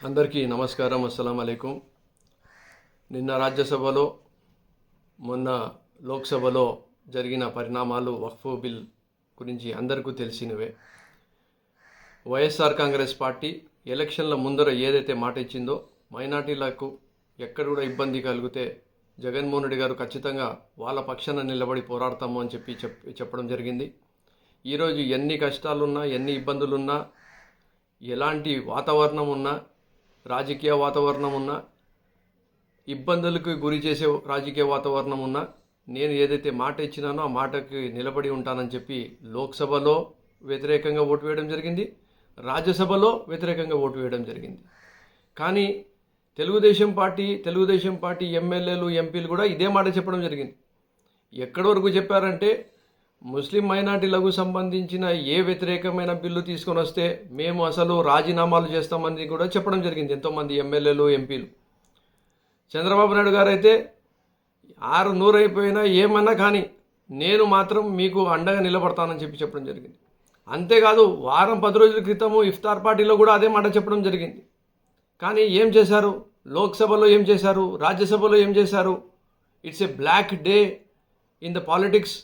అందరికీ నమస్కారం అస్సలం అలైకుం నిన్న రాజ్యసభలో మొన్న లోక్సభలో జరిగిన పరిణామాలు వక్ఫ్ బిల్ గురించి అందరికీ తెలిసినవే. వైఎస్ఆర్ కాంగ్రెస్ పార్టీ ఎలక్షన్ల ముందర ఏదైతే మాట ఇచ్చిందో మైనార్టీలకు ఎక్కడ కూడా ఇబ్బంది కలిగితే జగన్మోహన్ రెడ్డి గారు ఖచ్చితంగా వాళ్ళ పక్షాన నిలబడి పోరాడతాము అని చెప్పి చెప్ చెప్పడం జరిగింది. ఈరోజు ఎన్ని కష్టాలున్నా ఎన్ని ఇబ్బందులున్నా ఎలాంటి వాతావరణం ఉన్నా రాజకీయ వాతావరణం ఉన్నా ఇబ్బందులకు గురి చేసే రాజకీయ వాతావరణం ఉన్నా నేను ఏదైతే మాట ఇచ్చినానో ఆ మాటకి నిలబడి ఉంటానని చెప్పి లోక్సభలో వ్యతిరేకంగా ఓటు వేయడం జరిగింది. రాజ్యసభలో వ్యతిరేకంగా ఓటు వేయడం జరిగింది. కానీ తెలుగుదేశం పార్టీ తెలుగుదేశం పార్టీ ఎమ్మెల్యేలు ఎంపీలు కూడా ఇదే మాట చెప్పడం జరిగింది. ఎక్కడి వరకు చెప్పారంటే ముస్లిం మైనార్టీలకు సంబంధించిన ఏ వ్యతిరేకమైన బిల్లు తీసుకొని వస్తే మేము అసలు రాజీనామాలు చేస్తామని కూడా చెప్పడం జరిగింది ఎంతోమంది ఎమ్మెల్యేలు ఎంపీలు. చంద్రబాబు నాయుడు గారు అయితే ఆరు నూరైపోయినా ఏమన్నా కానీ నేను మాత్రం మీకు అండగా నిలబడతానని చెప్పి చెప్పడం జరిగింది. అంతేకాదు వారం పది రోజుల క్రితము ఇఫ్తార్ పార్టీలో కూడా అదే మాట చెప్పడం జరిగింది. కానీ ఏం చేశారు? లోక్సభలో ఏం చేశారు? రాజ్యసభలో ఏం చేశారు? It's a black day in the politics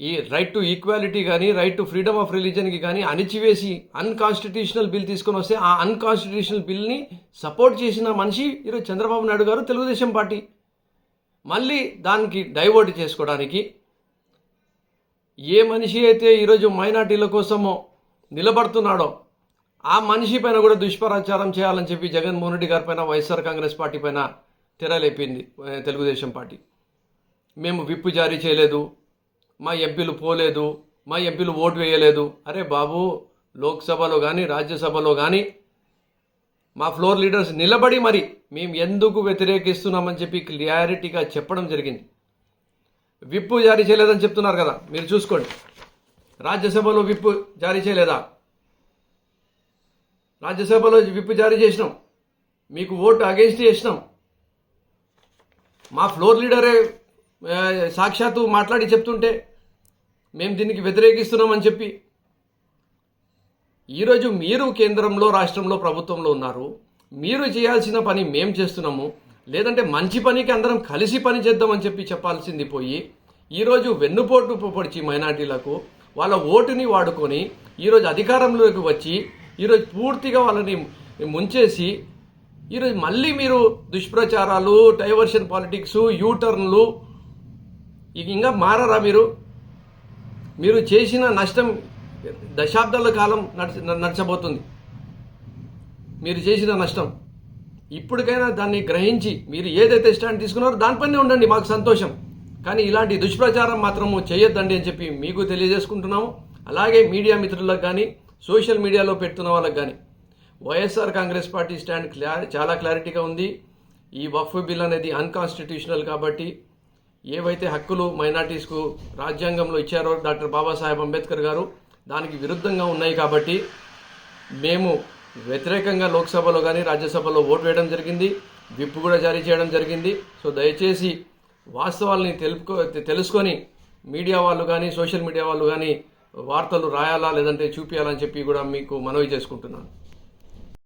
ఈ రైట్ టు ఈక్వాలిటీ కానీ రైట్ టు ఫ్రీడమ్ ఆఫ్ రిలీజన్కి కానీ అణిచివేసి అన్కాన్స్టిట్యూషనల్ బిల్ తీసుకొని వస్తే ఆ అన్కాన్స్టిట్యూషనల్ బిల్ని సపోర్ట్ చేసిన మనిషి ఈరోజు చంద్రబాబు నాయుడు గారు తెలుగుదేశం పార్టీ. మళ్ళీ దానికి డైవర్ట్ చేసుకోవడానికి ఏ మనిషి అయితే ఈరోజు మైనార్టీల కోసమో నిలబడుతున్నాడో ఆ మనిషి పైన కూడా దుష్ప్రచారం చేయాలని చెప్పి జగన్మోహన్ రెడ్డి గారి పైన వైఎస్ఆర్ కాంగ్రెస్ పార్టీ పైన తెరలేపింది తెలుగుదేశం పార్టీ. మేము విప్పు జారీ చేయలేదు మా ఎంపీలు పోలేదు మా ఎంపీలు ఓటు వేయలేదు. అరే బాబు లోక్సభలో కానీ రాజ్యసభలో కానీ మా ఫ్లోర్ లీడర్స్ నిలబడి మరి మేము ఎందుకు వ్యతిరేకిస్తున్నామని చెప్పి క్లియారిటీగా చెప్పడం జరిగింది. విప్పు జారీ చేయలేదని చెప్తున్నారు కదా మీరు చూసుకోండి. రాజ్యసభలో విప్పు జారీ చేయలేదా? రాజ్యసభలో విప్పు జారీ చేసినాం. మీకు ఓటు అగేన్స్ట్ చేసినాం. మా ఫ్లోర్ లీడరే సాక్షాత్తు మాట్లాడి చెప్తుంటే మేము దీనికి వ్యతిరేకిస్తున్నామని చెప్పి ఈరోజు మీరు కేంద్రంలో రాష్ట్రంలో ప్రభుత్వంలో ఉన్నారు. మీరు చేయాల్సిన పని మేము చేస్తున్నాము. లేదంటే మంచి పనికి అందరం కలిసి పని చేద్దామని చెప్పి చెప్పాల్సింది పోయి ఈరోజు వెన్నుపోటు పొడిచి మైనార్టీలకు వాళ్ళ ఓటుని వాడుకొని ఈరోజు అధికారంలోకి వచ్చి ఈరోజు పూర్తిగా వాళ్ళని ముంచేసి ఈరోజు మళ్ళీ మీరు దుష్ప్రచారాలు డైవర్షన్ పాలిటిక్స్ యూటర్న్లు ఇంకా మారరా మీరు? మీరు చేసిన నష్టం దశాబ్దాల కాలం నడిచ నడచబోతుంది. మీరు చేసిన నష్టం. ఇప్పటికైనా దాన్ని గ్రహించి మీరు ఏదైతే స్టాండ్ తీసుకున్నారో దానిపైనే ఉండండి మాకు సంతోషం. కానీ ఇలాంటి దుష్ప్రచారం మాత్రము చేయొద్దండి అని చెప్పి మీకు తెలియజేసుకుంటున్నాము. అలాగే మీడియా మిత్రులకు కానీ సోషల్ మీడియాలో పెడుతున్న వాళ్ళకి కానీ వైఎస్ఆర్ కాంగ్రెస్ పార్టీ స్టాండ్ క్లా చాలా క్లారిటీగా ఉంది. ఈ వఫ్ బిల్ అనేది అన్కాన్స్టిట్యూషనల్ కాబట్టి ఏవైతే హక్కులు మైనార్టీస్కు రాజ్యాంగంలో ఇచ్చారో డాక్టర్ బాబాసాహెబ్ అంబేద్కర్ గారు దానికి విరుద్ధంగా ఉన్నాయి కాబట్టి మేము వ్యతిరేకంగా లోక్సభలో కానీ రాజ్యసభలో ఓటు వేయడం జరిగింది విప్ కూడా జారీ చేయడం జరిగింది. సో దయచేసి వాస్తవాల్ని తెలుపుకో తెలుసుకొని మీడియా వాళ్ళు కానీ సోషల్ మీడియా వాళ్ళు కానీ వార్తలు రాయాలా లేదంటే చూపించాలని చెప్పి కూడా మీకు మనవి చేసుకుంటున్నాను.